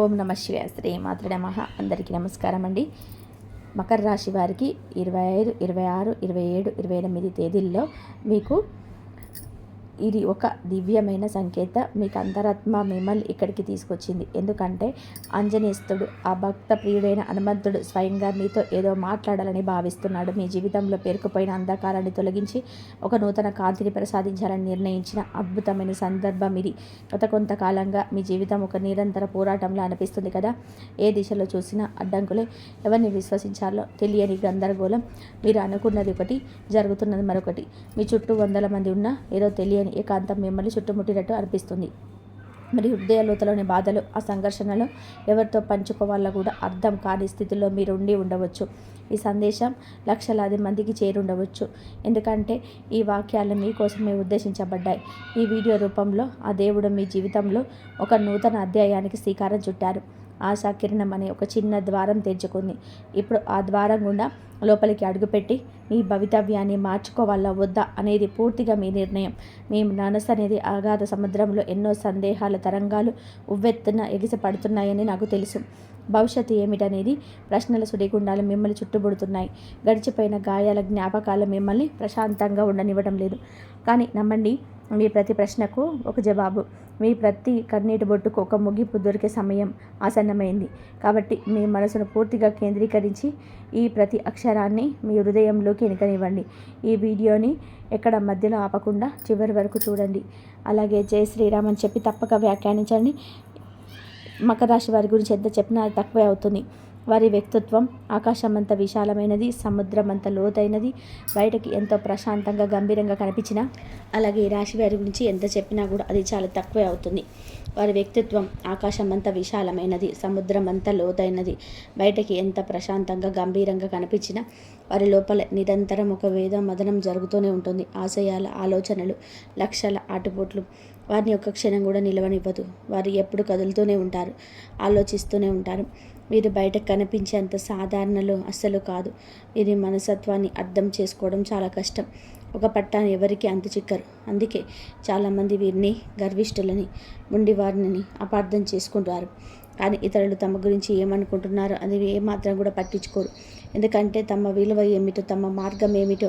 ఓం నమ శివాయ శ్రీ మాతృ నమ. అందరికీ నమస్కారం అండి. మకర రాశి వారికి ఇరవై ఐదు ఇరవై ఆరు ఇరవై ఏడు ఇరవై ఎనిమిది తేదీల్లో మీకు ఇది ఒక దివ్యమైన సంకేత. మీకు అంతరాత్మ మిమ్మల్ని ఇక్కడికి తీసుకొచ్చింది. ఎందుకంటే ఆంజనేస్తుడు ఆ భక్త ప్రియుడైన హనుమంతుడు స్వయంగా మీతో ఏదో మాట్లాడాలని భావిస్తున్నాడు. మీ జీవితంలో పేరుకుపోయిన అంధకారాన్ని తొలగించి ఒక నూతన కాంతిని ప్రసాదించాలని నిర్ణయించిన అద్భుతమైన సందర్భం ఇది. గత కొంతకాలంగా మీ జీవితం ఒక నిరంతర పోరాటంలో అనిపిస్తుంది కదా? ఏ దిశలో చూసినా అడ్డంకులే. ఎవరిని విశ్వసించాలో తెలియని గందరగోళం. మీరు అనుకున్నది ఒకటి జరుగుతున్నది మరొకటి. మీ చుట్టూ వందల మంది ఉన్నా ఏదో తెలియని ఏకాంతం మిమ్మల్ని చుట్టుముట్టినట్టు అనిపిస్తుంది. మరి హృదయ లోతలోని బాధలు ఆ సంఘర్షణలు ఎవరితో పంచుకోవాలో కూడా అర్థం కాని స్థితిలో మీరు ఉండి ఉండవచ్చు. ఈ సందేశం లక్షలాది మందికి చేరుండవచ్చు ఎందుకంటే ఈ వాక్యాలు మీకోసమే ఉద్దేశించబడ్డాయి. ఈ వీడియో రూపంలో ఆ దేవుడు మీ జీవితంలో ఒక నూతన అధ్యాయానికి శ్రీకారం చుట్టారు. ఆశాకిరణం అనే ఒక చిన్న ద్వారం తెరుచుకుంది. ఇప్పుడు ఆ ద్వారం గుండా లోపలికి అడుగుపెట్టి మీ భవితవ్యాన్ని మార్చుకోవాలా వద్దా? అనేది పూర్తిగా మీ నిర్ణయం. మీ మనసు అనేది అగాధ సముద్రంలో ఎన్నో సందేహాల తరంగాలు ఉవ్వెత్తున ఎగిసిపడుతున్నాయని నాకు తెలుసు. భవిష్యత్తు ఏమిటనేది ప్రశ్నల సుడిగుండాలు మిమ్మల్ని చుట్టుబుడుతున్నాయి. గడిచిపోయిన గాయాల జ్ఞాపకాలు మిమ్మల్ని ప్రశాంతంగా ఉండనివ్వడం లేదు. కానీ నమ్మండి మీ ప్రతి ప్రశ్నకు ఒక జవాబు. మీ ప్రతి కన్నీటి బొట్టుకు ఒక ముగింపు దొరికే సమయం ఆసన్నమైంది. కాబట్టి మీ మనసును పూర్తిగా కేంద్రీకరించి ఈ ప్రతి అక్షరాన్ని మీ హృదయంలోకి ఎనకనివ్వండి. ఈ వీడియోని ఎక్కడ మధ్యలో ఆపకుండా చివరి వరకు చూడండి. అలాగే జై శ్రీరామ్ అని చెప్పి తప్పక వ్యాఖ్యానించండి. మకర రాశి వారి గురించి ఎంత చెప్పినా అది తక్కువే అవుతుంది. వారి వ్యక్తిత్వం ఆకాశమంత విశాలమైనది సముద్రం అంత లోతైనది. బయటకి ఎంతో ప్రశాంతంగా గంభీరంగా కనిపించినా అలాగే ఈ రాశి వారి గురించి ఎంత చెప్పినా కూడా అది చాలా తక్కువే అవుతుంది. వారి వ్యక్తిత్వం ఆకాశం అంత విశాలమైనది సముద్రం అంత లోతైనది. బయటకి ఎంత ప్రశాంతంగా గంభీరంగా కనిపించినా వారి లోపల నిరంతరం ఒక వేద మదనం జరుగుతూనే ఉంటుంది. ఆశయాల ఆలోచనలు లక్షల ఆటుపోట్లు వారిని ఒక్క క్షణం కూడా నిలవనివ్వదు. వారు ఎప్పుడు కదులుతూనే ఉంటారు ఆలోచిస్తూనే ఉంటారు. వీరు బయటకు కనిపించేంత సాధారణలో అస్సలు కాదు. వీరి మనసత్వాన్ని అర్థం చేసుకోవడం చాలా కష్టం. ఒక పట్టాన్ని ఎవరికి అంత చిక్కరు. అందుకే చాలామంది వీరిని గర్విష్ఠులని ఉండి వారిని అపార్థం చేసుకుంటారు. కానీ ఇతరులు తమ గురించి ఏమనుకుంటున్నారో అది ఏమాత్రం కూడా పట్టించుకోరు. ఎందుకంటే తమ విలువ ఏమిటో తమ మార్గం ఏమిటో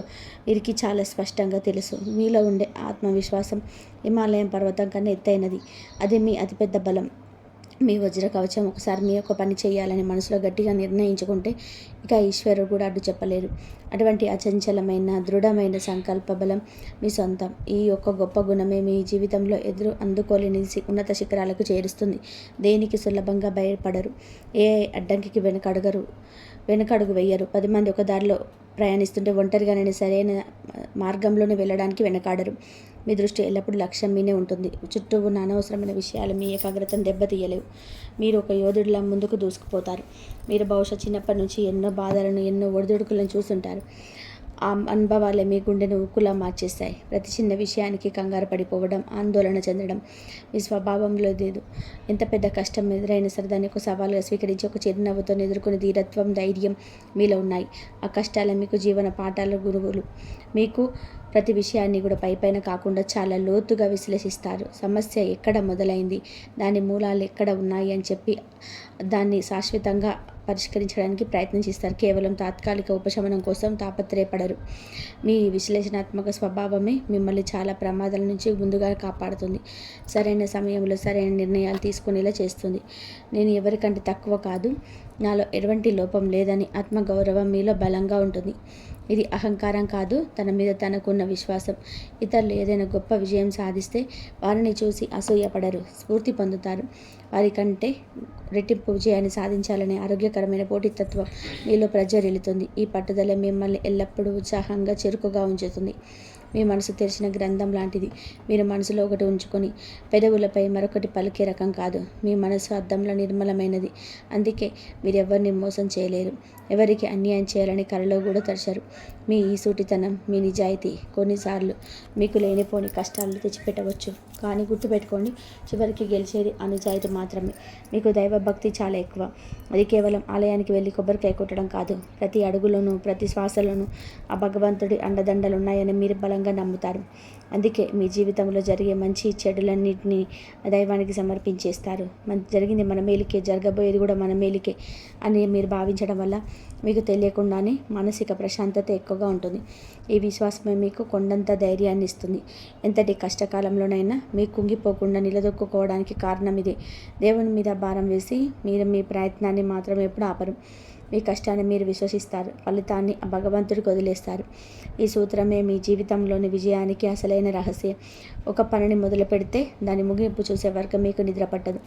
వీరికి చాలా స్పష్టంగా తెలుసు. మీలో ఉండే ఆత్మవిశ్వాసం హిమాలయం పర్వతం కన్నా ఎత్తైనది. అది మీ అతిపెద్ద బలం. మీ వజ్ర కవచం ఒకసారి మీ యొక్క పని చేయాలని మనసులో గట్టిగా నిర్ణయించుకుంటే ఇక ఈశ్వరుడు కూడా అడ్డు చెప్పలేరు. అటువంటి అచంచలమైన దృఢమైన సంకల్ప బలం మీ సొంతం. ఈ యొక్క గొప్ప గుణమే మీ జీవితంలో ఎదురు అందుకోలేని ఉన్నత శిఖరాలకు చేరుస్తుంది. దేనికి సులభంగా భయపడరు. ఏ అడ్డంకికి వెనకడగరు వెనకడుగు వేయరు. పది మంది ఒక దారిలో ప్రయాణిస్తుంటే ఒంటరిగానే సరైన మార్గంలోనే వెళ్ళడానికి వెనకాడరు. మీ దృష్టి ఎల్లప్పుడూ లక్ష్యం మీనే ఉంటుంది. చుట్టూ ఉన్న అనవసరమైన విషయాలు మీ ఏకాగ్రతను దెబ్బతీయలేవు. మీరు ఒక యోధుడిలా ముందుకు దూసుకుపోతారు. మీరు బహుశా చిన్నప్పటి నుంచి ఎన్నో బాధలను ఎన్నో ఒడిదుడుకులను చూస్తుంటారు. ఆ అనుభవాలే మీ గుండెను ఉక్కులా మార్చేస్తాయి. ప్రతి చిన్న విషయానికి కంగారు పడిపోవడం ఆందోళన చెందడం మీ స్వభావంలో లేదు. ఎంత పెద్ద కష్టం ఎదురైనా సరే దాన్ని ఒక సవాలుగా స్వీకరించి ఒక చిరునవ్వుతో ఎదుర్కొనే ధీరత్వం ధైర్యం మీలో ఉన్నాయి. ఆ కష్టాలే మీకు జీవన పాఠాల గురువులు. మీకు ప్రతి విషయాన్ని కూడా పైపైన కాకుండా చాలా లోతుగా విశ్లేషిస్తారు. సమస్య ఎక్కడ మొదలైంది? దాని మూలాలు ఎక్కడ ఉన్నాయి అని చెప్పి దాన్ని శాశ్వతంగా పరిష్కరించడానికి ప్రయత్నించిస్తారు కేవలం తాత్కాలిక ఉపశమనం కోసం తాపత్రయపడరు. మీ విశ్లేషణాత్మక స్వభావమే మిమ్మల్ని చాలా ప్రమాదాల నుంచి ముందుగా కాపాడుతుంది. సరైన సమయంలో సరైన నిర్ణయాలు తీసుకునేలా చేస్తుంది. నేను ఎవరికంటే తక్కువ కాదు. నాలో ఎటువంటి లోపం లేదని ఆత్మగౌరవం మీలో బలంగా ఉంటుంది. ఇది అహంకారం కాదు. తన మీద తనకున్న విశ్వాసం. ఇతరులు ఏదైనా గొప్ప విజయం సాధిస్తే వారిని చూసి అసూయపడరు. స్ఫూర్తి పొందుతారు. వారికంటే రెట్టింపు విజయాన్ని సాధించాలనే ఆరోగ్యకరమైన పోటీతత్వం మీలో ప్రజ్వరిల్లుతుంది. ఈ పట్టుదల మిమ్మల్ని ఎల్లప్పుడూ ఉత్సాహంగా చురుకుగా ఉంచుతుంది. మీ మనసు తెరిచిన గ్రంథం లాంటిది. మీరు మనసులో ఒకటి ఉంచుకొని పెదవులపై మరొకటి పలికే రకం కాదు. మీ మనసు అద్దంలో నిర్మలమైనది. అందుకే మీరు ఎవరిని మోసం చేయలేరు. ఎవరికి అన్యాయం చేయాలని కలలో కూడా తరిచారు మీ ఈ సూటితనం మీ నిజాయితీ కొన్నిసార్లు మీకు లేనిపోని కష్టాలు తెచ్చిపెట్టవచ్చు. కానీ గుర్తుపెట్టుకోండి చివరికి గెలిచేది అనుజాయితీ మాత్రమే. మీకు దైవభక్తి చాలా ఎక్కువ. అది కేవలం ఆలయానికి వెళ్ళి కొబ్బరికాయ కొట్టడం కాదు. ప్రతి అడుగులోనూ ప్రతి శ్వాసలోనూ ఆ భగవంతుడి అండదండలు ఉన్నాయని మీరు బలంగా నమ్ముతారు. అందుకే మీ జీవితంలో జరిగే మంచి చెడులన్నింటినీ దైవానికి సమర్పించేస్తారు. మన జరిగింది మన మేలుకే జరగబోయేది కూడా మన మేలుకే అని మీరు భావించడం వల్ల మీకు తెలియకుండానే మానసిక ప్రశాంతత ఎక్కువగా ఉంటుంది. ఈ విశ్వాసమే మీకు కొండంత ధైర్యాన్ని ఇస్తుంది. ఎంతటి కష్టకాలంలోనైనా మీకు కుంగిపోకుండా నిలదొక్కుకోవడానికి కారణం ఇదే. దేవుని మీద భారం వేసి మీరు మీ ప్రయత్నాన్ని మాత్రం ఎప్పుడు ఆపరు. మీ కష్టాన్ని మీరు విశ్వసిస్తారు. ఫలితాన్ని భగవంతుడికి వదిలేస్తారు. ఈ సూత్రమే మీ జీవితంలోని విజయానికి అసలైన రహస్యం. ఒక పనిని మొదలు పెడితే దాని ముగింపు చూసే వరకు మీకు నిద్ర పట్టదు.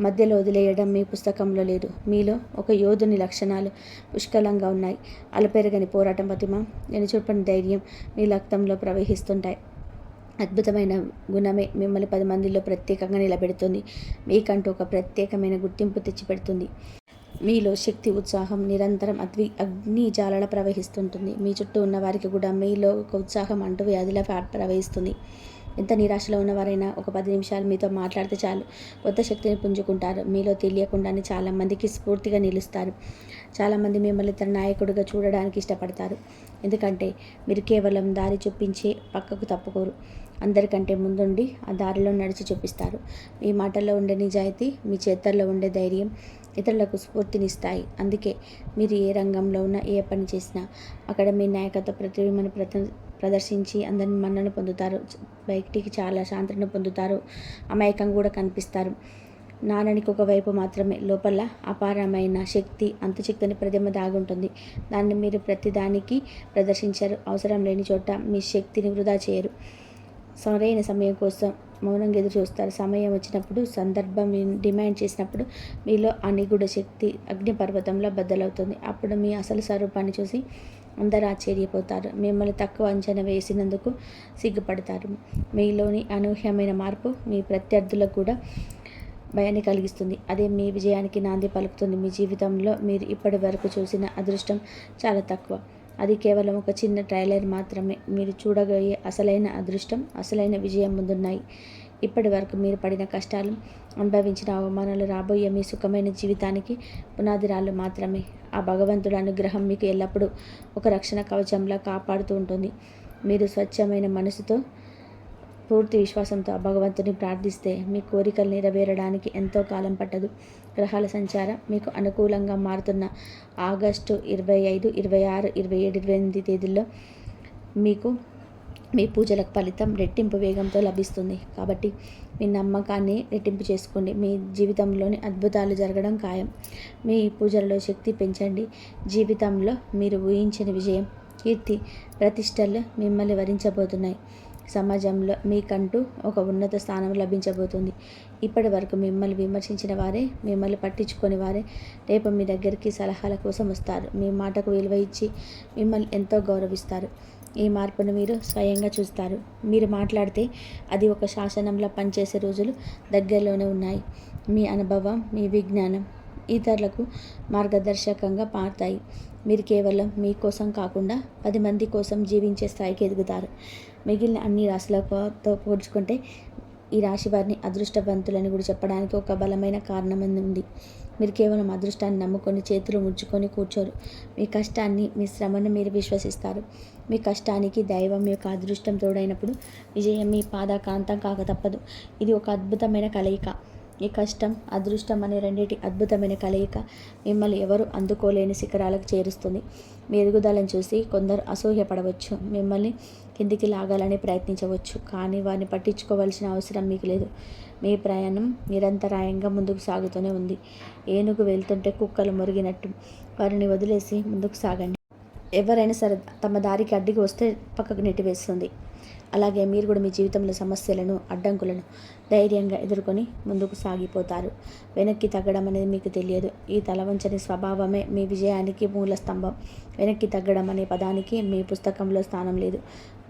మధ్యలో వదిలేయడం మీ పుస్తకంలో లేదు. మీలో ఒక యోధుని లక్షణాలు పుష్కలంగా ఉన్నాయి. అలపెరగని పోరాటం ప్రతిమ నేను చూపని ధైర్యం మీ రక్తంలో ప్రవహిస్తుంటాయి. అద్భుతమైన గుణమే మిమ్మల్ని పది మందిలో ప్రత్యేకంగా నిలబెడుతుంది. మీకంటూ ఒక ప్రత్యేకమైన గుర్తింపు తెచ్చిపెడుతుంది. మీలో శక్తి ఉత్సాహం నిరంతరం అద్వి అగ్ని జాలల ప్రవహిస్తుంటుంది. మీ చుట్టూ ఉన్న వారికి కూడా మీలో ఒక ఉత్సాహం అంటూ వ్యాధిలా ప్రవహిస్తుంది. ఎంత నిరాశలో ఉన్నవారైనా ఒక పది నిమిషాలు మీతో మాట్లాడితే చాలు. కొత్త శక్తిని పుంజుకుంటారు. మీలో తెలియకుండానే చాలామందికి స్ఫూర్తిగా నిలుస్తారు. చాలామంది మిమ్మల్ని తన నాయకుడిగా చూడడానికి ఇష్టపడతారు. ఎందుకంటే మీరు కేవలం దారి చూపించే పక్కకు తప్పుకోరు. అందరికంటే ముందుండి ఆ దారిలో నడిచి చూపిస్తారు. మీ మాటల్లో ఉండే నిజాయితీ మీ చేతల్లో ఉండే ధైర్యం ఇతరులకు స్ఫూర్తినిస్తాయి. అందుకే మీరు ఏ రంగంలో ఉన్నా ఏ పని చేసినా అక్కడ మీ నాయకత్వ ప్రతిభను ప్రత ప్రదర్శించి అందరిని మన్నన పొందుతారు. బయటికి చాలా శాంతను పొందుతారు. అమాయకం కూడా కనిపిస్తారు. నాణానికి ఒకవైపు మాత్రమే లోపల అపారమైన శక్తి అంతుచిక్తని ప్రతిమ దాగుంటుంది. దాన్ని మీరు ప్రతిదానికి ప్రదర్శించారు. అవసరం లేని చోట మీ శక్తిని వృధా చేయరు. సరైన సమయం కోసం మౌనంగా ఎదురు చూస్తారు. సమయం వచ్చినప్పుడు సందర్భం డిమాండ్ చేసినప్పుడు మీలో అనిగుడ శక్తి అగ్నిపర్వతంలో బద్దలవుతుంది. అప్పుడు మీ అసలు స్వరూపాన్ని చూసి అందరూ ఆశ్చర్యపోతారు. మిమ్మల్ని తక్కువ అంచనా వేసినందుకు సిగ్గుపడతారు. మీలోని అనూహ్యమైన మార్పు మీ ప్రత్యర్థులకు కూడా భయాన్ని కలిగిస్తుంది. అదే మీ విజయానికి నాంది పలుకుతుంది. మీ జీవితంలో మీరు ఇప్పటి వరకు చూసిన అదృష్టం చాలా తక్కువ. అది కేవలం ఒక చిన్న ట్రైలర్ మాత్రమే. మీరు చూడగలిగే అసలైన అదృష్టం అసలైన విజయం ముందున్నాయి. ఇప్పటి వరకు మీరు పడిన కష్టాలు అనుభవించిన అవమానాలు రాబోయే మీ సుఖమైన జీవితానికి పునాదిరాళ్ళు మాత్రమే. ఆ భగవంతుడి అనుగ్రహం మీకు ఎల్లప్పుడూ ఒక రక్షణ కవచంలా కాపాడుతూ ఉంటుంది. మీరు స్వచ్ఛమైన మనసుతో పూర్తి విశ్వాసంతో భగవంతుని ప్రార్థిస్తే మీ కోరికలు నెరవేరడానికి ఎంతో కాలం పట్టదు. గ్రహాల సంచారం మీకు అనుకూలంగా మారుతున్న ఆగస్టు ఇరవై ఐదు ఇరవై ఆరు ఇరవై ఏడు ఇరవై ఎనిమిది తేదీల్లో మీకు మీ పూజలకు ఫలితం రెట్టింపు వేగంతో లభిస్తుంది. కాబట్టి మీ నమ్మకాన్ని రెట్టింపు చేసుకోండి. మీ జీవితంలోని అద్భుతాలు జరగడం ఖాయం. మీ పూజలలో శక్తి పెంచండి. జీవితంలో మీరు ఊహించిన విజయం కీర్తి ప్రతిష్టలు మిమ్మల్ని వరించబోతున్నాయి. సమాజంలో మీకంటూ ఒక ఉన్నత స్థానం లభించబోతుంది. ఇప్పటి వరకు మిమ్మల్ని విమర్శించిన వారే మిమ్మల్ని పట్టించుకొని వారే రేపు మీ దగ్గరికి సలహాల కోసం వస్తారు. మీ మాటకు విలువ ఇచ్చి మిమ్మల్ని ఎంతో గౌరవిస్తారు. ఈ మార్పును మీరు స్వయంగా చూస్తారు. మీరు మాట్లాడితే అది ఒక శాసనంలా పనిచేసే రోజులు దగ్గరలోనే ఉన్నాయి. మీ అనుభవం మీ విజ్ఞానం ఇతరులకు మార్గదర్శకంగా మారుతాయి. మీరు కేవలం మీకోసం కాకుండా పది మంది కోసం జీవించే స్థాయికి ఎదుగుతారు. మిగిలిన అన్ని రాశులతో పోల్చుకుంటే ఈ రాశి వారిని అదృష్టవంతులని కూడా చెప్పడానికి ఒక బలమైన కారణం ఉంది. మీరు కేవలం అదృష్టాన్ని నమ్ముకొని చేతులు ముడుచుకొని కూర్చోరు. మీ కష్టాన్ని మీ శ్రమను మీరు విశ్వసిస్తారు. మీ కష్టానికి దైవం యొక్క అదృష్టం తోడైనప్పుడు విజయం మీ పాదకాంతం కాక తప్పదు. ఇది ఒక అద్భుతమైన కలయిక. ఈ కష్టం అదృష్టం అనే రెండింటి అద్భుతమైన కలయిక మిమ్మల్ని ఎవరు అందుకోలేని శిఖరాలకు చేరుస్తుంది. మీ ఎదుగుదలను చూసి కొందరు అసూయపడవచ్చు. మిమ్మల్ని కిందికి లాగాలని ప్రయత్నించవచ్చు. కానీ వారిని పట్టించుకోవాల్సిన అవసరం మీకు లేదు. మీ ప్రయాణం నిరంతరాయంగా ముందుకు సాగుతూనే ఉంది. ఏనుగు వెళ్తుంటే కుక్కలు మురిగినట్టు వారిని వదిలేసి ముందుకు సాగండి. ఎవరైనా సరే తమ దారికి అడ్డుకి వస్తే పక్కకు నెట్టివేస్తుంది. అలాగే మీరు కూడా మీ జీవితంలో సమస్యలను అడ్డంకులను ధైర్యంగా ఎదుర్కొని ముందుకు సాగిపోతారు. వెనక్కి తగ్గడం అనేది మీకు తెలియదు. ఈ తలవంచని స్వభావమే మీ విజయానికి మూల స్తంభం. వెనక్కి తగ్గడం అనే పదానికి మీ పుస్తకంలో స్థానం లేదు.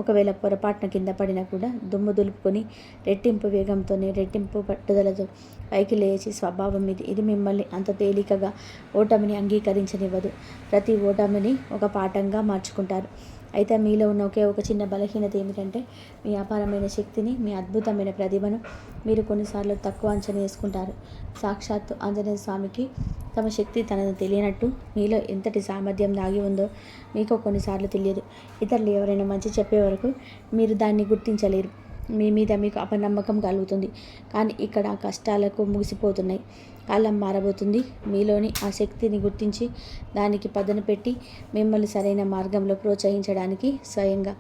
ఒకవేళ పొరపాటున కింద పడినా కూడా దుమ్ము దులుపుకొని రెట్టింపు వేగంతోనే రెట్టింపు పట్టుదలతో పైకి లేచి స్వభావం ఇది. ఇది మిమ్మల్ని అంత తేలికగా ఓటమిని అంగీకరించనివ్వదు. ప్రతి ఓటమిని ఒక పాఠంగా మార్చుకుంటారు. అయితే మీలో ఉన్న ఒకే ఒక చిన్న బలహీనత ఏమిటంటే మీ అపారమైన శక్తిని మీ అద్భుతమైన ప్రతిభను మీరు కొన్నిసార్లు తక్కువ అంచనా వేసుకుంటారు. సాక్షాత్తు ఆంజనేయ స్వామికి తమ శక్తి తనను తెలియనట్టు మీలో ఎంతటి సామర్థ్యం దాగి ఉందో మీకు కొన్నిసార్లు తెలియదు. ఇతరులు ఎవరైనా మంచి చెప్పే వరకు మీరు దాన్ని గుర్తించలేరు. మీ మీద మీకు అపనమ్మకం కలుగుతుంది. కానీ ఇక్కడ కష్టాలకు ముగిసిపోతున్నాయి. కాలం మారబోతుంది. మీలోని ఆ శక్తిని గుర్తించి దానికి పదను పెట్టి మిమ్మల్ని సరైన మార్గంలో ప్రోత్సహించడానికి స్వయంగా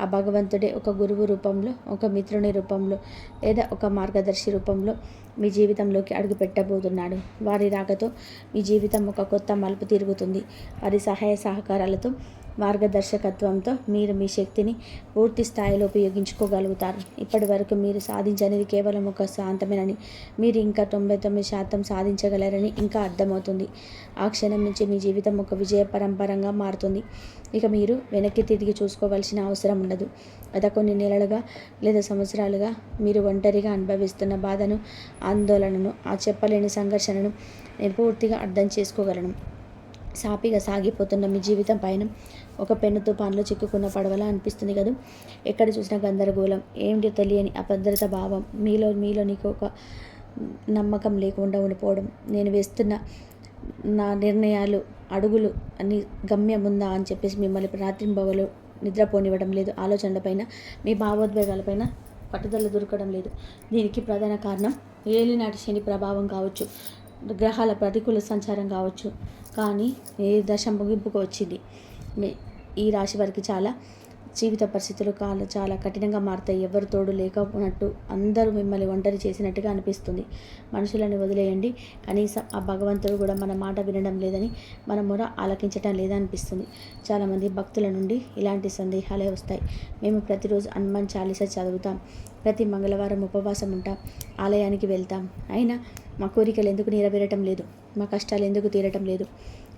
ఆ భగవంతుడే ఒక గురువు రూపంలో ఒక మిత్రుని రూపంలో లేదా ఒక మార్గదర్శి రూపంలో మీ జీవితంలోకి అడుగు పెట్టబోతున్నాడు. వారి రాకతో మీ జీవితం ఒక కొత్త మలుపు తిరుగుతుంది. వారి సహాయ సహకారాలతో మార్గదర్శకత్వంతో మీరు మీ శక్తిని పూర్తి స్థాయిలో ఉపయోగించుకోగలుగుతారు. ఇప్పటి వరకు మీరు సాధించనిది కేవలం ఒక శాంతమేనని మీరు ఇంకా తొంభై తొమ్మిది శాతం సాధించగలరని ఇంకా అర్థమవుతుంది. ఆ క్షణం నుంచి మీ జీవితం ఒక విజయ పరంపరంగా మారుతుంది. ఇక మీరు వెనక్కి తిరిగి చూసుకోవాల్సిన అవసరం ఉండదు. గత కొన్ని నెలలుగా లేదా సంవత్సరాలుగా మీరు ఒంటరిగా అనుభవిస్తున్న బాధను ఆందోళనను ఆ చెప్పలేని సంఘర్షణను నేను పూర్తిగా అర్థం చేసుకోగలను. సాపిగా సాగిపోతున్న మీ జీవితం పైన ఒక పెన్ను తుఫాన్లో చిక్కుకున్న పడవలా అనిపిస్తుంది కదా? ఎక్కడ చూసినా గందరగోళం. ఏమిటి తెలియని అభద్రత భావం. మీలో మీలో నీకు ఒక నమ్మకం లేకుండా ఉండిపోవడం. నేను వేస్తున్న నా నిర్ణయాలు అడుగులు అన్ని గమ్యం ఉందా అని చెప్పేసి మిమ్మల్ని రాత్రింబవలు నిద్రపోనివ్వడం లేదు. ఆలోచనలపైన మీ భావోద్వేగాలపైన పట్టుదల దొరకడం లేదు. దీనికి ప్రధాన కారణం ఏలినాటి శని ప్రభావం కావచ్చు గ్రహాల ప్రతికూల సంచారం కావచ్చు. కానీ ఏ దశ ముగింపుకు వచ్చింది? ఈ రాశి వారికి చాలా జీవిత పరిస్థితులు కాలు చాలా కఠినంగా మారుతాయి. ఎవరు తోడు లేకపోనట్టు అందరూ మిమ్మల్ని ఒంటరి చేసినట్టుగా అనిపిస్తుంది. మనుషులను వదిలేయండి. కనీసం ఆ భగవంతుడు కూడా మన మాట వినడం లేదని మన మొర ఆలకించడం లేదనిపిస్తుంది. చాలామంది భక్తుల నుండి ఇలాంటి సందేహాలే వస్తాయి. మేము ప్రతిరోజు హనుమాన్ చాలీసా చదువుతాం. ప్రతి మంగళవారం ఉపవాసం ఉంటాం. ఆలయానికి వెళ్తాం. అయినా మా కోరికలు ఎందుకు నెరవేరటం లేదు? మా కష్టాలు ఎందుకు తీరటం లేదు?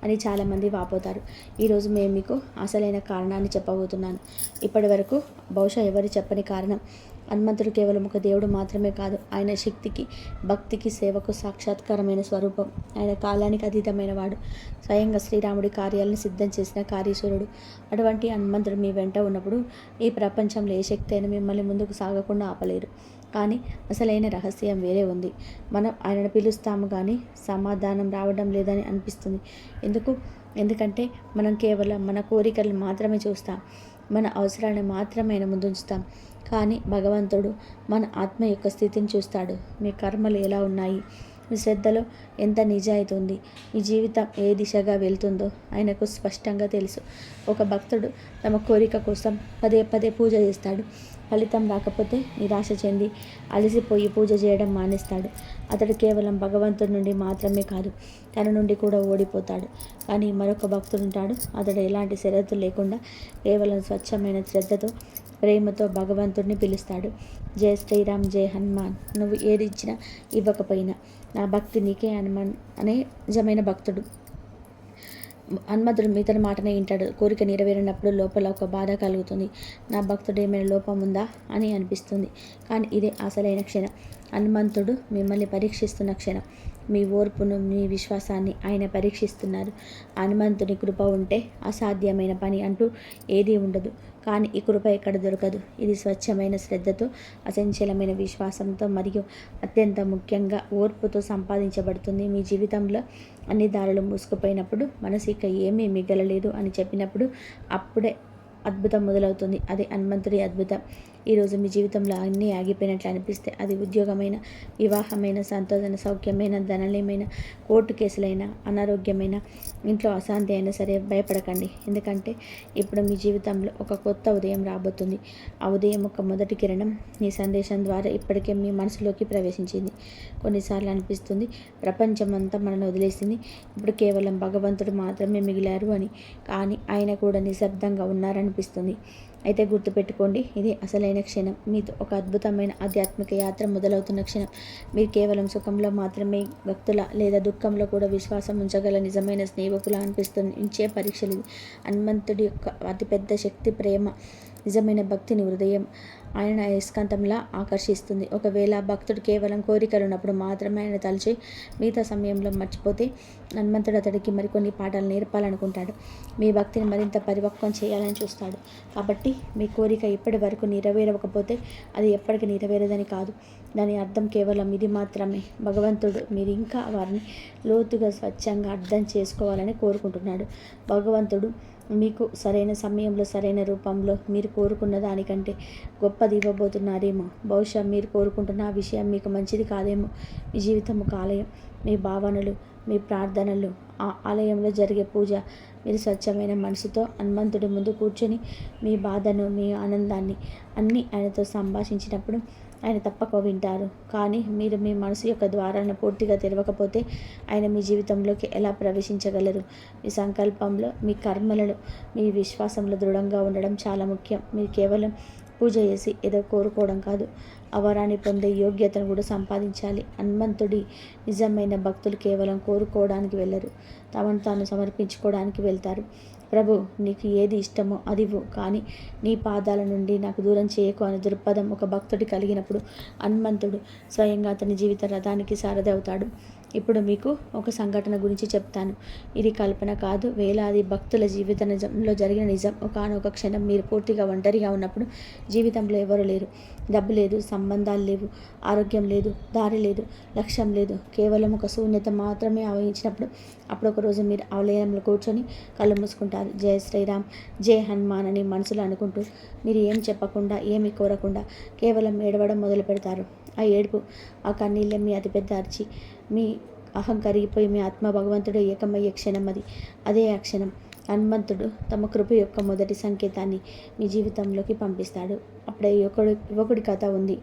అని చాలామంది వాపోతారు. ఈరోజు మేము మీకు అసలైన కారణాన్ని చెప్పబోతున్నాను. ఇప్పటి వరకు బహుశా ఎవరు చెప్పని కారణం హనుమంతుడు కేవలం ఒక దేవుడు మాత్రమే కాదు ఆయన శక్తికి భక్తికి సేవకు సాక్షాత్కారమైన స్వరూపం. ఆయన కాలానికి అతీతమైన వాడు. స్వయంగా శ్రీరాముడి కార్యాలను సిద్ధం చేసిన కార్యేశ్వరుడు అటువంటి హనుమంతుడు మీ వెంట ఉన్నప్పుడు ఈ ప్రపంచంలో ఏ శక్తి అయినా మిమ్మల్ని ముందుకు సాగకుండా ఆపలేరు. కానీ అసలైన రహస్యం వేరే ఉంది. మనం ఆయనను పిలుస్తాము కానీ సమాధానం రావడం లేదని అనిపిస్తుంది. ఎందుకు? ఎందుకంటే మనం కేవలం మన కోరికలను మాత్రమే చూస్తాం. మన అవసరాన్ని మాత్రమే ఆయన ముందుంచుతాం. కానీ భగవంతుడు మన ఆత్మ యొక్క స్థితిని చూస్తాడు. మీ కర్మలు ఎలా ఉన్నాయి? మీ శ్రద్ధలో ఎంత నిజాయితీ ఉంది? మీ జీవితం ఏ దిశగా వెళ్తుందో ఆయనకు స్పష్టంగా తెలుసు. ఒక భక్తుడు తమ కోరిక కోసం పదే పదే పూజ చేస్తాడు. ఫలితం రాకపోతే నిరాశ చెంది అలసిపోయి పూజ చేయడం మానేస్తాడు. అతడు కేవలం భగవంతుడి నుండి మాత్రమే కాదు తన నుండి కూడా ఓడిపోతాడు. కానీ మరొక భక్తుడు ఉంటాడు. అతడు ఎలాంటి షరతు లేకుండా కేవలం స్వచ్ఛమైన శ్రద్ధతో ప్రేమతో భగవంతుడిని పిలుస్తాడు. జయ శ్రీరామ్ జయ హనుమాన్. నువ్వు ఏది ఇచ్చినా ఇవ్వకపోయినా నా భక్తి నీకే హనుమాన్ అనే నిజమైన భక్తుడు. హనుమంతుడు మిగతా మాటనే వింటాడు. కోరిక నెరవేరినప్పుడు లోపల ఒక బాధ కలుగుతుంది. నా భక్తుడు ఏమైనా లోపం ఉందా అని అనిపిస్తుంది. కానీ ఇదే అసలైన క్షణం. హనుమంతుడు మిమ్మల్ని పరీక్షిస్తున్న క్షణం. మీ ఓర్పును మీ విశ్వాసాన్ని ఆయన పరీక్షిస్తున్నారు. హనుమంతుని కృప ఉంటే అసాధ్యమైన పని అంటూ ఏదీ ఉండదు. కానీ ఈ కృప ఎక్కడ దొరకదు? ఇది స్వచ్ఛమైన శ్రద్ధతో అసంచలమైన విశ్వాసంతో మరియు అత్యంత ముఖ్యంగా ఓర్పుతో సంపాదించబడుతుంది. మీ జీవితంలో అన్ని దారులు మూసుకుపోయినప్పుడు మనసు ఇక ఏమీ మిగలలేదు అని చెప్పినప్పుడు అప్పుడే అద్భుతం మొదలవుతుంది. అది హనుమంతుడి అద్భుతం. ఈరోజు మీ జీవితంలో అన్నీ ఆగిపోయినట్లు అనిపిస్తే అది ఉద్యోగమైన వివాహమైన సంతోషమైన సౌఖ్యమైన ధనలేమైన కోర్టు కేసులైన అనారోగ్యమైన ఇంట్లో అశాంతి అయినా సరే భయపడకండి. ఎందుకంటే ఇప్పుడు మీ జీవితంలో ఒక కొత్త ఉదయం రాబోతుంది. ఆ ఉదయం ఒక మొదటి కిరణం మీ సందేశం ద్వారా ఇప్పటికే మీ మనసులోకి ప్రవేశించింది. కొన్నిసార్లు అనిపిస్తుంది ప్రపంచం అంతా మనల్ని వదిలేసింది. ఇప్పుడు కేవలం భగవంతుడు మాత్రమే మిగిలారు అని. కానీ ఆయన కూడా నిశ్శబ్దంగా ఉన్నారనిపిస్తుంది. అయితే గుర్తుపెట్టుకోండి ఇది అసలైన క్షణం. మీతో ఒక అద్భుతమైన ఆధ్యాత్మిక యాత్ర మొదలవుతున్న క్షణం. మీరు కేవలం సుఖంలో మాత్రమే భక్తుల లేదా దుఃఖంలో కూడా విశ్వాసం ఉంచగల నిజమైన స్నేహితుల అనిపిస్తుంది ఇచ్చే పరీక్షలు. హనుమంతుడి యొక్క అతిపెద్ద శక్తి ప్రేమ నిజమైన భక్తిని హృదయం ఆయన అయస్కాంతంలా ఆకర్షిస్తుంది. ఒకవేళ భక్తుడు కేవలం కోరికలు ఉన్నప్పుడు మాత్రమే ఆయన తలచి మిగతా సమయంలో మర్చిపోతే హనుమంతుడు అతడికి మరికొన్ని పాఠాలు నేర్పాలనుకుంటాడు. మీ భక్తిని మరింత పరిపక్వం చేయాలని చూస్తాడు. కాబట్టి మీ కోరిక ఇప్పటి వరకు నెరవేరకపోతే అది ఎప్పటికీ నెరవేరదని కాదు. దాని అర్థం కేవలం ఇది మాత్రమే. భగవంతుడు మీరు ఇంకా వారిని లోతుగా స్వచ్ఛంగా అర్థం చేసుకోవాలని కోరుకుంటున్నాడు. భగవంతుడు మీకు సరైన సమయంలో సరైన రూపంలో మీరు కోరుకున్న దానికంటే గొప్పది ఇవ్వబోతున్నారేమో. బహుశా మీరు కోరుకుంటున్న ఆ విషయం మీకు మంచిది కాదేమో. మీ జీవితం ఒక ఆలయం. మీ భావనలు మీ ప్రార్థనలు. ఆ ఆలయంలో జరిగే పూజ మీరు స్వచ్ఛమైన మనసుతో హనుమంతుడి ముందు కూర్చొని మీ బాధను మీ ఆనందాన్ని అన్నీ ఆయనతో సంభాషించినప్పుడు ఆయన తప్పక వింటారు. కానీ మీరు మీ మనసు యొక్క ద్వారాలను పూర్తిగా తెరవకపోతే ఆయన మీ జీవితంలోకి ఎలా ప్రవేశించగలరు? మీ సంకల్పంలో మీ కర్మలలో మీ విశ్వాసంలో దృఢంగా ఉండడం చాలా ముఖ్యం. మీరు కేవలం పూజ చేసి ఏదో కోరుకోవడం కాదు. అవరాన్ని పొందే యోగ్యతను కూడా సంపాదించాలి. హనుమంతుడి నిజమైన భక్తులు కేవలం కోరుకోవడానికి వెళ్ళరు. తమను తాను సమర్పించుకోవడానికి వెళ్తారు. ప్రభు నీకు ఏది ఇష్టమో అదివు కానీ నీ పాదాల నుండి నాకు దూరం చేయకు అనే దృక్పథం ఒక భక్తుడి కలిగినప్పుడు హనుమంతుడు స్వయంగా అతని జీవిత రథానికి సారథి అవుతాడు ఇప్పుడు మీకు ఒక సంఘటన గురించి చెప్తాను. ఇది కల్పన కాదు వేలాది భక్తుల జీవిత నిజంలో జరిగిన నిజం. ఒకనొక క్షణం మీరు పూర్తిగా ఒంటరిగా ఉన్నప్పుడు జీవితంలో ఎవరు లేరు. డబ్బు లేదు సంబంధాలు లేవు ఆరోగ్యం లేదు దారి లేదు లక్ష్యం లేదు. కేవలం ఒక శూన్యత మాత్రమే ఆవహించినప్పుడు అప్పుడు ఒకరోజు మీరు ఆలయంలో కూర్చొని కళ్ళు మూసుకుంటారు. జయ శ్రీరామ్ జయ హనుమాన్ అని మనసులో అనుకుంటూ మీరు ఏం చెప్పకుండా ఏమి కోరకుండా కేవలం ఏడవడం మొదలు పెడతారు. ఆ ఏడుపు ఆ కన్నీళ్ళే మీ అతిపెద్ద అర్చి మీ అహం కరిగిపోయి మీ ఆత్మ భగవంతుడు ఏకమయ్యే క్షణం అది. అదే ఆ క్షణం. హనుమంతుడు తమ కృప యొక్క మొదటి సంకేతాన్ని మీ జీవితంలోకి పంపిస్తాడు. అప్పుడే యువకుడు యువకుడి కథ ఉంది.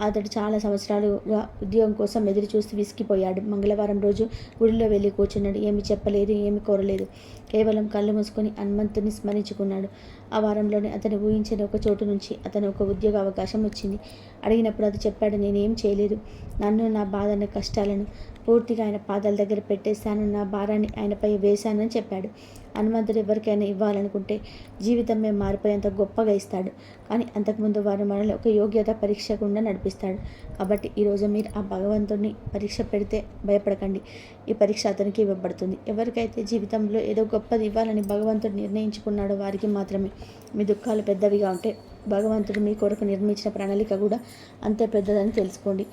అతడు చాలా సంవత్సరాలుగా ఉద్యోగం కోసం ఎదురు చూసి విసిగిపోయాడు. మంగళవారం రోజు గుడిలో వెళ్ళి కూర్చున్నాడు. ఏమి చెప్పలేదు ఏమి కోరలేదు. కేవలం కళ్ళు మూసుకొని హనుమంతుని స్మరించుకున్నాడు. ఆ వారంలోనే అతను ఊహించిన ఒక చోటు నుంచి అతను ఒక ఉద్యోగ అవకాశం వచ్చింది. అడిగినప్పుడు అది చెప్పాడు నేనేం చేయలేదు. నన్ను నా బాధను కష్టాలను పూర్తిగా ఆయన పాదాల దగ్గర పెట్టేశాను. నా భారాన్ని ఆయనపై వేశానని చెప్పాడు. హనుమంతుడు ఎవరికైనా ఇవ్వాలనుకుంటే జీవితమే మారిపోయేంత గొప్పగా ఇస్తాడు. కానీ అంతకుముందు వారు మనలో ఒక యోగ్యత పరీక్ష గుండా నడిపిస్తాడు. కాబట్టి ఈరోజు మీరు ఆ భగవంతుడిని పరీక్ష పెడితే భయపడకండి. ఈ పరీక్ష అతనికి ఇవ్వబడుతుంది. ఎవరికైతే జీవితంలో ఏదో గొప్పది ఇవ్వాలని భగవంతుడు నిర్ణయించుకున్నాడో వారికి మాత్రమే. మీ దుఃఖాలు పెద్దవిగా ఉంటే భగవంతుడు మీ కొరకు నిర్మించిన ప్రణాళిక కూడా అంతే పెద్దదని తెలుసుకోండి.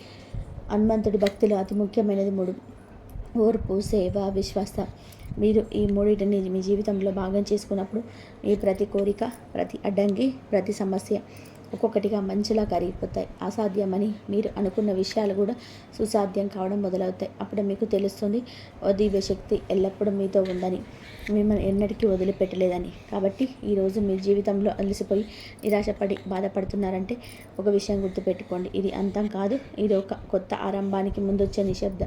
హనుమంతుడి భక్తిలో అతి ముఖ్యమైనది మూడు. ఓర్పు సేవ విశ్వాసం. మీరు ఈ మూడింటిని మీ జీవితంలో భాగం చేసుకున్నప్పుడు మీ ప్రతి కోరిక ప్రతి అడ్డంకి ప్రతి సమస్య ఒక్కొక్కటిగా మంచిలా కరిగిపోతాయి. అసాధ్యమని మీరు అనుకున్న విషయాలు కూడా సుసాధ్యం కావడం మొదలవుతాయి. అప్పుడు మీకు తెలుస్తుంది దివ్య శక్తి ఎల్లప్పుడూ మీతో ఉందని మిమ్మల్ని ఎన్నటికీ వదిలిపెట్టలేదని. కాబట్టి ఈరోజు మీ జీవితంలో అలసిపోయి నిరాశపడి బాధపడుతున్నారంటే ఒక విషయం గుర్తుపెట్టుకోండి. ఇది అంతం కాదు ఇది ఒక కొత్త ఆరంభానికి ముందొచ్చే నిశ్శబ్ద.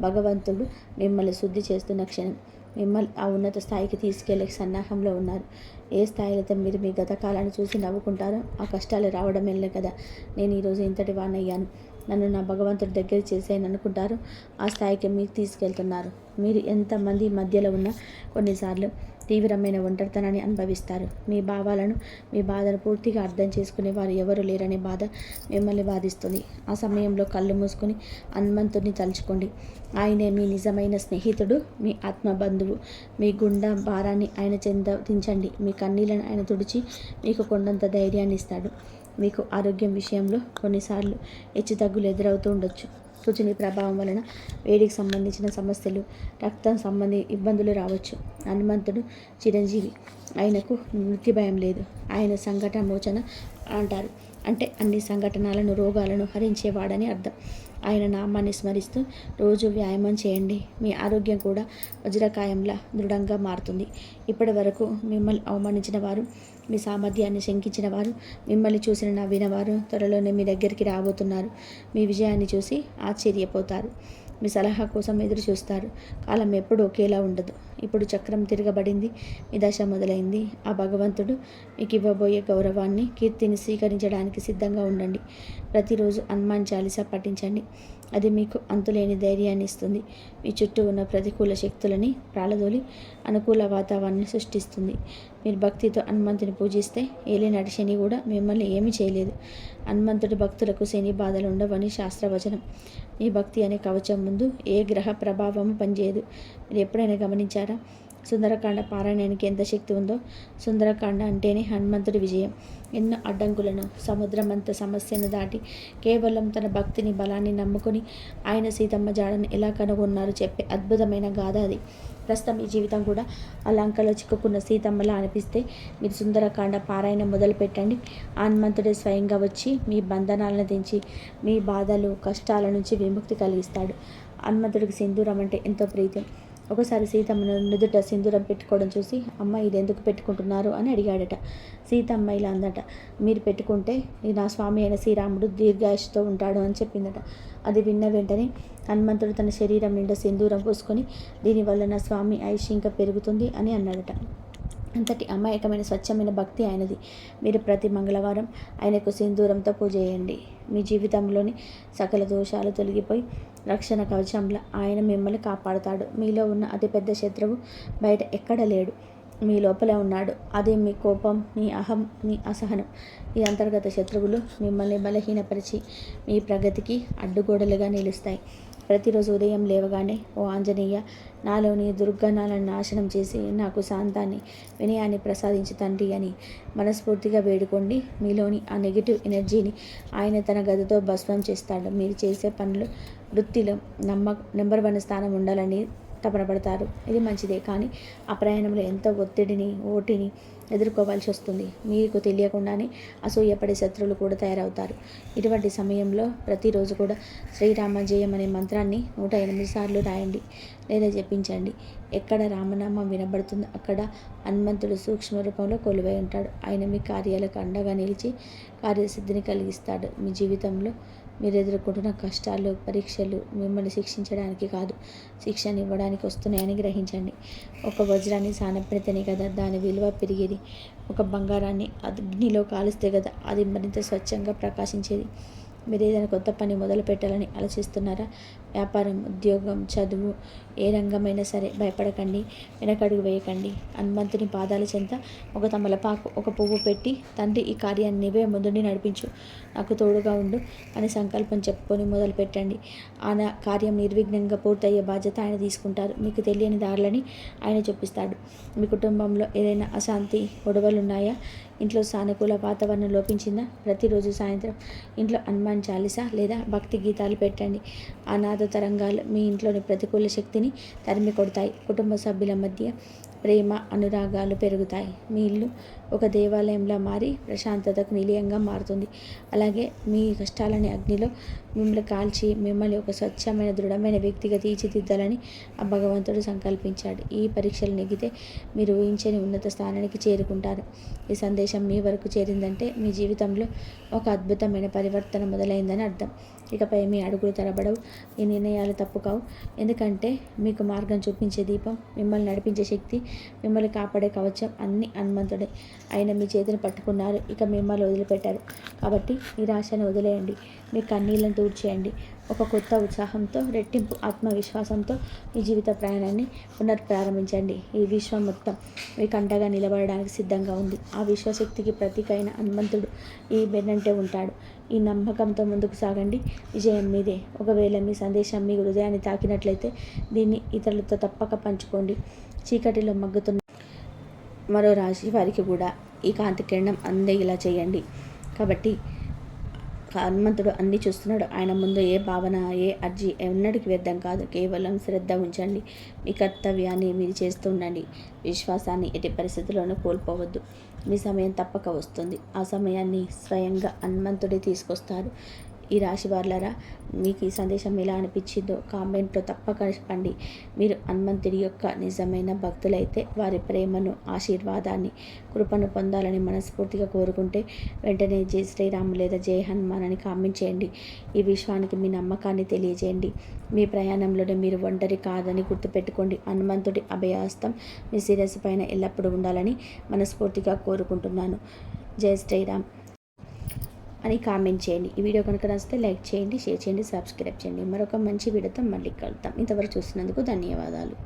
భగవంతుడు మిమ్మల్ని శుద్ధి చేస్తున్న క్షణం. మిమ్మల్ని ఆ ఉన్నత స్థాయికి తీసుకెళ్ళే సన్నాహంలో ఉన్నారు. ఏ స్థాయిలో మీరు మీ గత కాలాన్ని చూసి నవ్వుకుంటారో ఆ కష్టాలు రావడం వెళ్ళే కదా. నేను ఈరోజు ఇంతటి వాణయ్యాను నన్ను నా భగవంతుడి దగ్గర చేసేయని అనుకుంటారు. ఆ స్థాయికి మీరు తీసుకెళ్తున్నారు. మీరు ఎంతమంది మధ్యలో ఉన్నా కొన్నిసార్లు తీవ్రమైన ఒంటరితనాన్ని అనుభవిస్తారు. మీ భావాలను మీ బాధను పూర్తిగా అర్థం చేసుకునే వారు ఎవరు లేరనే బాధ మిమ్మల్ని బాధిస్తుంది. ఆ సమయంలో కళ్ళు మూసుకొని హనుమంతుడిని తలుచుకోండి. ఆయనే మీ నిజమైన స్నేహితుడు మీ ఆత్మ బంధువు మీ గుండె భారాన్ని ఆయన చెంద దించండి. మీ కన్నీళ్ళను ఆయన తుడిచి మీకు కొండంత ధైర్యాన్ని ఇస్తాడు. మీకు ఆరోగ్యం విషయంలో కొన్నిసార్లు హెచ్చుతగ్గులు ఎదురవుతూ ఉండొచ్చు. సూచని ప్రభావం వలన వేడికి సంబంధించిన సమస్యలు రక్తం సంబంధి ఇబ్బందులు రావచ్చు. హనుమంతుడు చిరంజీవి ఆయనకు మృత్యు భయం లేదు. ఆయన సంఘటన మోచన అంటారు. అంటే అన్ని సంఘటనలను రోగాలను హరించేవాడని అర్థం. ఆయన నామాన్ని స్మరిస్తూ రోజు వ్యాయామం చేయండి. మీ ఆరోగ్యం కూడా వజ్రకాయంలా దృఢంగా మారుతుంది. ఇప్పటి వరకు మిమ్మల్ని అవమానించిన వారు మీ సామర్థ్యాన్ని శంకించిన వారు మిమ్మల్ని చూసిన నవ్విన వారు త్వరలోనే మీ దగ్గరికి రాబోతున్నారు. మీ విజయాన్ని చూసి ఆశ్చర్యపోతారు. మీ సలహా కోసం ఎదురు చూస్తారు. కాలం ఎప్పుడు ఒకేలా ఉండదు. ఇప్పుడు చక్రం తిరగబడింది. మీ దశ మొదలైంది. ఆ భగవంతుడు మీకు ఇవ్వబోయే గౌరవాన్ని కీర్తిని స్వీకరించడానికి సిద్ధంగా ఉండండి. ప్రతిరోజు హనుమాన్ చాలీసా పఠించండి. అది మీకు అంతులేని ధైర్యాన్ని ఇస్తుంది. మీ చుట్టూ ఉన్న ప్రతికూల శక్తులని ప్రాళదోలి అనుకూల వాతావరణాన్ని సృష్టిస్తుంది. మీరు భక్తితో హనుమంతుని పూజిస్తే ఏలినాటి శని కూడా మిమ్మల్ని ఏమీ చేయలేదు. హనుమంతుడి భక్తులకు శని బాధలు ఉండవని శాస్త్రవచనం. ఈ భక్తి అనే కవచం ముందు ఏ గ్రహ ప్రభావం పనిచేయదు. ఎప్పుడైనా గమనించారా? సుందరకాండ పారాయణానికి ఎంత శక్తి ఉందో సుందరకాండ అంటేనే హనుమంతుడి విజయం. ఎన్నో అడ్డంకులను సముద్రమంత సమస్యను దాటి కేవలం తన భక్తిని బలాన్ని నమ్ముకొని ఆయన సీతమ్మ జాడను ఎలా కనుగొన్నారో చెప్పే అద్భుతమైన గాథ అది. ప్రస్తుతం ఈ జీవితం కూడా ఆ లంకలో చిక్కుకున్న సీతమ్మలా అనిపిస్తే మీరు సుందరకాండ పారాయణ మొదలు పెట్టండి హనుమంతుడే స్వయంగా వచ్చి మీ బంధనాలను దించి మీ బాధలు కష్టాల నుంచి విముక్తి కలిగిస్తాడు. హనుమంతుడికి సింధూరం అంటే ఎంతో ప్రీతి. ఒకసారి సీతమ్మను నుదుట సింధూరం పెట్టుకోవడం చూసి అమ్మ ఇది ఎందుకు పెట్టుకుంటున్నారు? అని అడిగాడట. సీతమ్మ ఇలా అందట మీరు పెట్టుకుంటే నా స్వామి అయిన శ్రీరాముడు దీర్ఘాయుషతో ఉంటాడు అని చెప్పిందట. అది విన్న వెంటనే హనుమంతుడు తన శరీరం నిండా సింధూరం పూసుకొని దీనివల్ల నా స్వామి ఆయుష్ ఇంకా పెరుగుతుంది అని అన్నాడట. అంతటి అమాయకమైన స్వచ్ఛమైన భక్తి ఆయనది. మీరు ప్రతి మంగళవారం ఆయనకు సింధూరంతో పూజ చేయండి. మీ జీవితంలోని సకల దోషాలు తొలగిపోయి రక్షణ కవచంలో ఆయన మిమ్మల్ని కాపాడుతాడు. మీలో ఉన్న అతిపెద్ద శత్రువు బయట ఎక్కడ లేడు. మీ లోపలే ఉన్నాడు. అదే మీ కోపం మీ అహం మీ అసహనం. ఈ అంతర్గత శత్రువులు మిమ్మల్ని బలహీనపరిచి మీ ప్రగతికి అడ్డుగోడలుగా నిలుస్తాయి. ప్రతిరోజు ఉదయం లేవగానే ఓ ఆంజనేయ నాలోని దుర్గణాలను నాశనం చేసి నాకు శాంతాన్ని వినయాన్ని ప్రసాదించి తండ్రి అని మనస్ఫూర్తిగా వేడుకోండి. మీలోని ఆ నెగిటివ్ ఎనర్జీని ఆయన తన గదితో భస్మం చేస్తాడు. మీరు చేసే పనులు వృత్తిలో నమ్మ నెంబర్ వన్ స్థానం ఉండాలని తపనపడతారు ఇది మంచిదే. కానీ ఆ ప్రయాణంలో ఎంతో ఒత్తిడిని ఓటిని ఎదుర్కోవాల్సి వస్తుంది. మీకు తెలియకుండానే అసూయపడే శత్రువులు కూడా తయారవుతారు. ఇటువంటి సమయంలో ప్రతిరోజు కూడా శ్రీరామ జయం అనే మంత్రాన్ని నూట ఎనిమిది సార్లు రాయండి లేదా జపించండి. ఎక్కడ రామనామం వినబడుతుందో అక్కడ హనుమంతుడు సూక్ష్మ రూపంలో కొలువై ఉంటాడు. ఆయన మీ కార్యాలకు అండగా నిలిచి కార్యసిద్ధిని కలిగిస్తాడు. మీ జీవితంలో మీరు ఎదుర్కొంటున్న కష్టాలు పరీక్షలు మిమ్మల్ని శిక్షించడానికి కాదు శిక్షణ ఇవ్వడానికి వస్తున్నాయని గ్రహించండి. ఒక వజ్రాన్ని సానపెడితేనే కదా దాని విలువ పెరిగేది. ఒక బంగారాన్ని అగ్నిలో కాలుస్తే కదా అది మరింత స్వచ్ఛంగా ప్రకాశించేది. మీరు ఏదైనా కొత్త పని మొదలు పెట్టాలని ఆలోచిస్తున్నారా? వ్యాపారం ఉద్యోగం చదువు ఏ రంగమైనా సరే భయపడకండి వెనకడుగు వేయకండి. హనుమంతుని పాదాల చెంత ఒక తమలపాకు ఒక పువ్వు పెట్టి తండ్రి ఈ కార్యాన్ని నీవే ముందుండి నడిపించు. నాకు తోడుగా ఉండు అని సంకల్పం చెప్పుకొని మొదలు పెట్టండి. ఆయన కార్యం నిర్విఘ్నంగా పూర్తయ్యే బాధ్యత ఆయన తీసుకుంటారు. మీకు తెలియని దారులని ఆయన చూపిస్తాడు. మీ కుటుంబంలో ఏదైనా అశాంతి గొడవలు ఉన్నాయా ఇంట్లో సానుకూల వాతావరణం లోపించిందా? ప్రతిరోజు సాయంత్రం ఇంట్లో హనుమాన్ చాలీసా? లేదా భక్తి గీతాలు పెట్టండి. అనాథ తరంగాలు మీ ఇంట్లోని ప్రతికూల శక్తిని తరిమి కొడతాయి కుటుంబ సభ్యుల మధ్య ప్రేమ అనురాగాలు పెరుగుతాయి. మీ ఇల్లు ఒక దేవాలయంలా మారి ప్రశాంతతకు నిలయంగా మారుతుంది. అలాగే మీ కష్టాలని అగ్నిలో మిమ్మల్ని కాల్చి మిమ్మల్ని ఒక స్వచ్ఛమైన దృఢమైన వ్యక్తిగా తీర్చిదిద్దాలని ఆ భగవంతుడు సంకల్పించాడు. ఈ పరీక్షలు నెగితే మీరు ఊహించని ఉన్నత స్థానానికి చేరుకుంటారు. ఈ సందేశం మీ వరకు చేరిందంటే మీ జీవితంలో ఒక అద్భుతమైన పరివర్తన మొదలైందని అర్థం. ఇకపై మీ అడుగులు తరబడవు ఈ నిర్ణయాలు తప్పు కావు. ఎందుకంటే మీకు మార్గం చూపించే దీపం మిమ్మల్ని నడిపించే శక్తి మిమ్మల్ని కాపాడే కవచం అన్ని హనుమంతుడే. ఆయన మీ చేతిని పట్టుకున్నారు. ఇక మిమ్మల్ని వదిలిపెట్టారు. కాబట్టి నిరాశను వదిలేయండి. మీ కన్నీళ్ళను తూడ్చేయండి. ఒక కొత్త ఉత్సాహంతో రెట్టింపు ఆత్మవిశ్వాసంతో మీ జీవిత ప్రయాణాన్ని పునర్ప్రారంభించండి. ఈ విశ్వం మొత్తం మీకు అండగా నిలబడడానికి సిద్ధంగా ఉంది. ఆ విశ్వశక్తికి ప్రతీకైన హనుమంతుడు ఈ బెన్నంటే ఉంటాడు. ఈ నమ్మకంతో ముందుకు సాగండి. విజయం మీదే. ఒకవేళ మీ సందేశం మీ హృదయాన్ని తాకినట్లయితే దీన్ని ఇతరులతో తప్పక పంచుకోండి. చీకటిలో మగ్గుతున్న మరో రాశి వారికి కూడా ఈ కాంతి కిరణం అందేలా చేయండి. కాబట్టి హనుమంతుడు అన్నీ చూస్తున్నాడు. ఆయన ముందు ఏ భావన ఏ అర్జీ ఎన్నటికి వ్యర్థం కాదు. కేవలం శ్రద్ధ ఉంచండి. మీ కర్తవ్యాన్ని మీరు చేస్తూ ఉండండి. విశ్వాసాన్ని ఎట్టి పరిస్థితుల్లోనూ కోల్పోవద్దు. మీ సమయం తప్పక వస్తుంది. ఆ సమయాన్ని స్వయంగా హనుమంతుడే తీసుకొస్తారు. ఈ రాశి వారులారా మీకు ఈ సందేశం ఎలా అనిపించిందో కామెంట్లో తప్పక చెప్పండి. మీరు హనుమంతుడి యొక్క నిజమైన భక్తులైతే వారి ప్రేమను ఆశీర్వాదాన్ని కృపను పొందాలని మనస్ఫూర్తిగా కోరుకుంటే వెంటనే జై శ్రీరామ్ లేదా జై హనుమాన్ అని కామెంట్ చేయండి. ఈ విశ్వానికి మీ నమ్మకాన్ని తెలియజేయండి. మీ ప్రయాణంలోనే మీరు ఒంటరి కాదని గుర్తుపెట్టుకోండి. హనుమంతుడి అభయాస్తం మీ శిరస్సు పైన ఎల్లప్పుడూ ఉండాలని మనస్ఫూర్తిగా కోరుకుంటున్నాను. జై శ్రీరామ్. అని కామెంట్ చేయండి. ఈ వీడియో కనుక నచ్చితే లైక్ చేయండి షేర్ చేయండి సబ్స్క్రైబ్ చేయండి. మరొక మంచి వీడియోతో మళ్ళీ కలుద్దాం. ఇంతవరకు చూసినందుకు ధన్యవాదాలు.